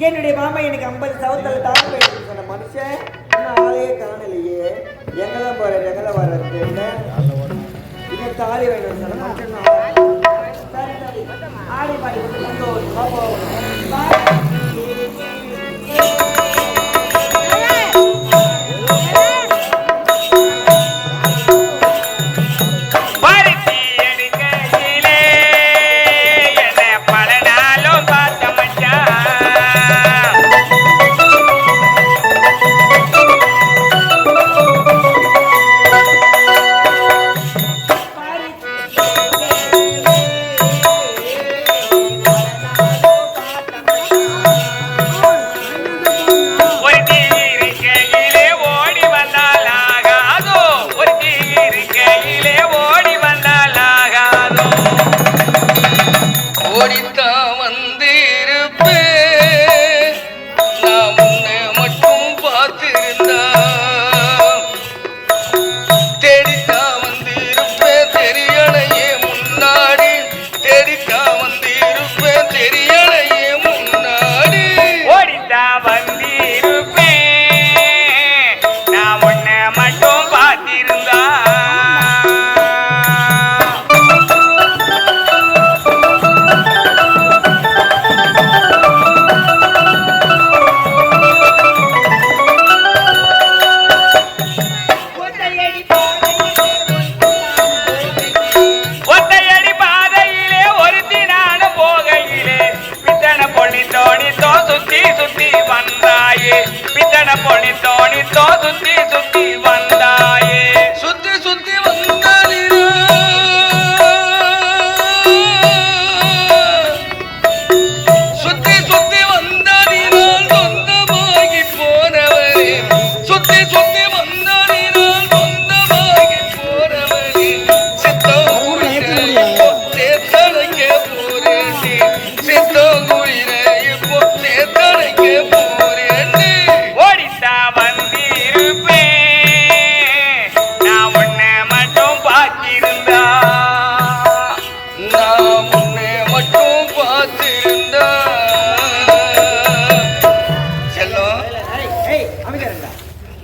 என்னுடைய மாமா எனக்கு ஐம்பது சவத்தில் தாங்க சொன்ன மனுஷன். ஆளே காணலையே. எங்கெல்லாம் போற எங்கெல்லாம் வர இன்னும் தாலி வேணும் சொன்ன மனுஷன் ஆடி பாடி போகணும் the day.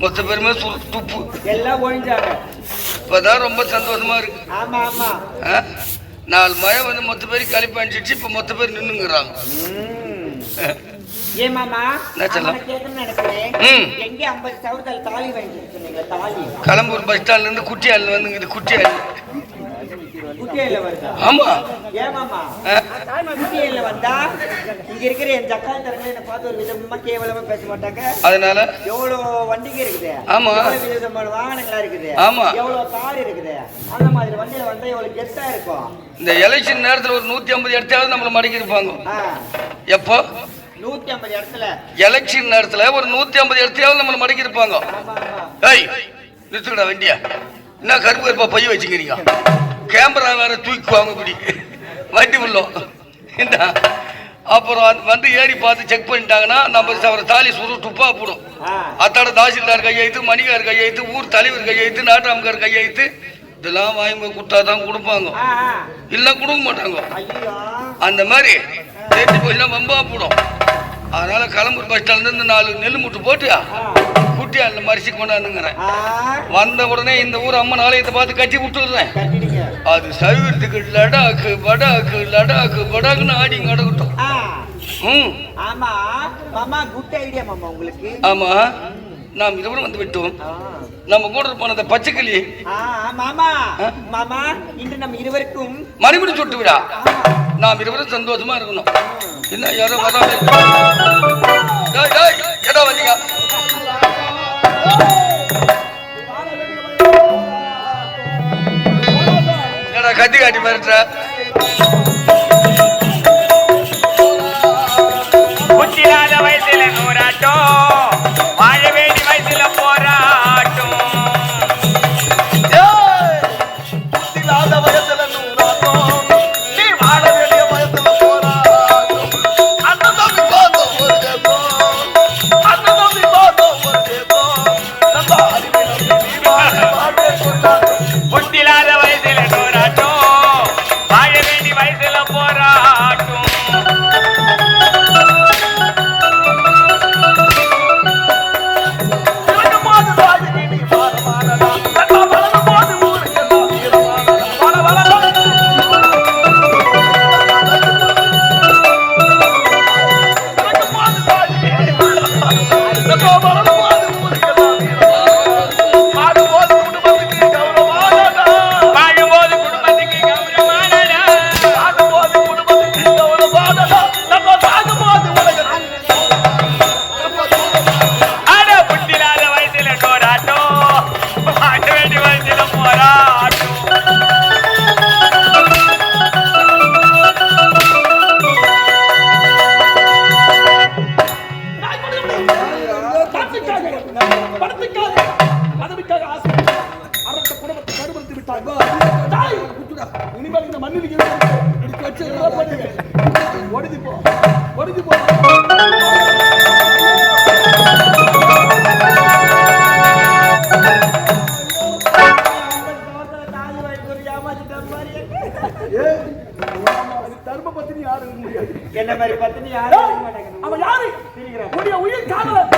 மொத்த பேருமே துப்பு எல்லாம் ஒழிஞ்சாங்க. இப்பதான் ரொம்ப சந்தோஷமா இருக்கு. ஆமா ஆமா? நாலு மழை வந்து மொத்த பேர் களி அடிச்சிச்சு இப்ப மொத்த பேர் நின்னுங்கிறாங்க. களம்பூர் பஸ் ஸ்டாண்ட்ல இருந்து குட்டியால் வந்துங்குது வருதா? ஆமா. இங்க இருக்கிற என் ஜக்கால் தரங்க என்ன பார்த்து ஒரு விதமா கேவலமா பேச மாட்டாங்க. அதனால? எவ்வளவு வண்டிங்க இருக்குது. ஆமா. விதமான வாகனங்களா இருக்குது. ஆமா. எவ்வளவு கார் இருக்குது. அந்த மாதிரி வண்டியில வந்தா எவ்வளவு கெத்தா இருக்கும். இந்த எலெக்ஷன் நேரத்துல ஒரு நூத்தி ஐம்பது இடத்தாவது நம்மள மடக்கி இருப்பாங்க. எப்போ? நூத்தி ஐம்பது இடத்துல. எலெக்ஷன் நேரத்துல ஒரு நூத்தி ஐம்பது இடத்தையாவது நம்மள மடக்கி இருப்பாங்க. ஏய் நிறுத்துக்கடா வண்டியா. என்ன கருப்பு கருப்பா பைய வச்சுக்கிறீங்க? கேமரா வேற தூக்குவாங்க இப்படி வண்டி உள்ளோம். அப்புறம் வந்து ஏறி பார்த்து செக் பண்ணிட்டாங்கன்னா நம்ம அவரை தாலி சுரு துப்பா போடும். அத்தாட தாசில்தார் கையெழுத்து மணிகார் கையெழுத்து ஊர் தலைவர் கையெழுத்து நாட்டாமக்கார் கையெழுத்து இதெல்லாம் வாங்கி போய் கொடுத்தா தான் கொடுப்பாங்க. இல்லை கொடுக்க மாட்டாங்க. அந்த மாதிரி தேடி போயிலாம் வம்பா போடும். அதனால கிளம்பூர் பஸ் ஸ்டாண்ட்ல இருந்து நாலு நெல் முட்டு போட்டு. குட்டி அந்த மரிசி கொண்டாந்துங்கிறேன். வந்த உடனே இந்த ஊர் அம்மன் ஆலயத்தை பார்த்து கட்டி விட்டுடுறேன் அது சவிரத்துக்கு லடாக்கு வடாக்கு லடாக்கு வடாக்குன்னு ஆடி கிடக்கட்டும் ஆ, ம். ஆமா. மாமா குட் ஐடியா மாமா உங்களுக்கு. ஆமா. நாம் இருவரும் வந்து விட்டோம். நம்ம கூட போன அந்த பச்சைக்கிளி. மாமா. மாமா இன்று நம்ம இருவருக்கும் மணிமுடி சுட்டு விடா. நாம் இருவரும் சந்தோஷமா இருக்கணும். என்ன யாரோ வராம கத்தி காட்டி மிரட்டுற ஒடுங்கி போ ஒடுங்கி போ மாதிரி தர்ம பத்தினி யாரு முடியாது என்ன மாதிரி பத்தினி யாரும் அவன் யாரு உன்னுடைய உயிர் காதலன்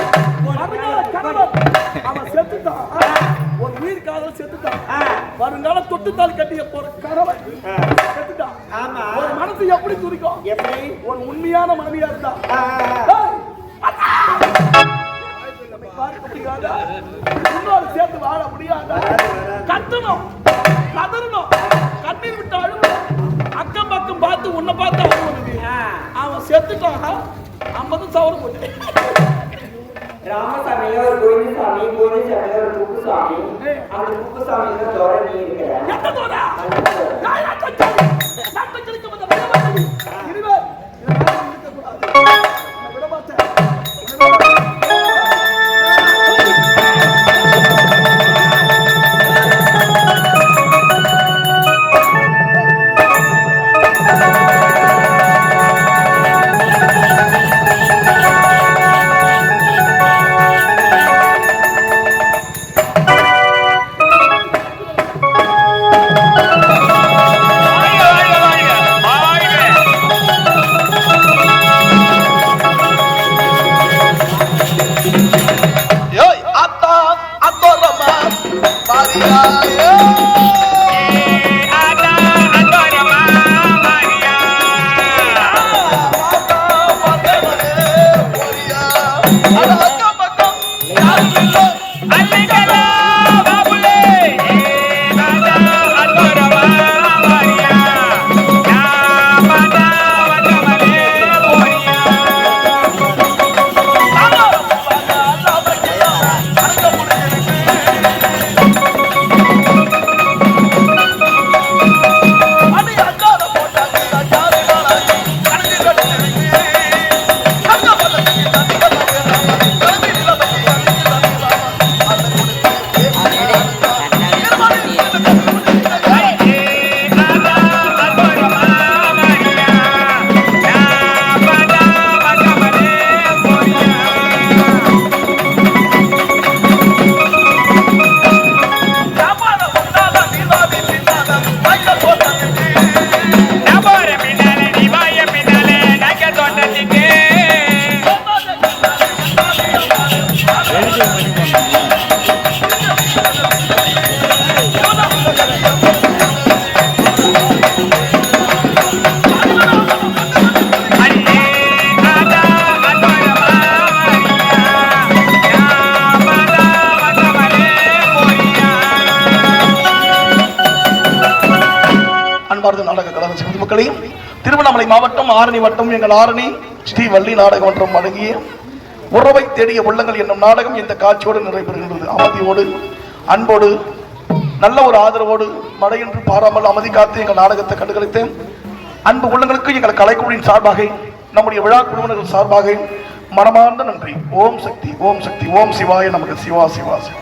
வருங்கால கணவன் அவன் செத்துட்டான் ஒரு உயிர் காதல் செத்துட்டான் வருங்கால தொட்டுத்தால் கட்டிய போற கணவன் ஆமா. ஒரு மனசு எப்படி துடிக்கும்? எப்படி? ஒரு உண்மையான மனைவியா இருந்தா? இன்னொரு சேர்ந்து வாழ முடியாதா? கத்தணும் கதறணும். கண்ணீர் விட்டு அழுகணும். அக்கம் பக்கம் பார்த்து உன்னை பார்த்து. அவன் செத்துட்டான்? ஐம்பது சவரம் போட்டு ராமசாமியில ஒரு கோயில் சாமி கோயில் சாமியில ஒரு குப்புசாமி. அந்த குப்புசாமியில தோற நீ இருக்கிற எந்த Apóstate, மக்களையும் திருவண்ணாமலை மாவட்டம் ஆரணி வட்டம் எங்கள் ஆரணி ஸ்ரீ வள்ளி நாடக அடங்கிய உறவை தேடிய உள்ளங்கள் என்னும் நாடகம் இந்த காட்சியோடு நிறைவேறுகின்றது அமைதியோடு அன்போடு நல்ல ஒரு ஆதரவோடு மழையின்றி பாராமல் அமைதி காத்து எங்கள் நாடகத்தை கண்டுகளித்தேன். அன்பு உள்ளங்களுக்கு எங்கள் கலைக்குழுவின் சார்பாக நம்முடைய விழா குழுவினர்கள் சார்பாக மனமார்ந்த நன்றி. ஓம் சக்தி ஓம் சக்தி ஓம் சிவாய நமக்கு சிவா சிவா சிவா.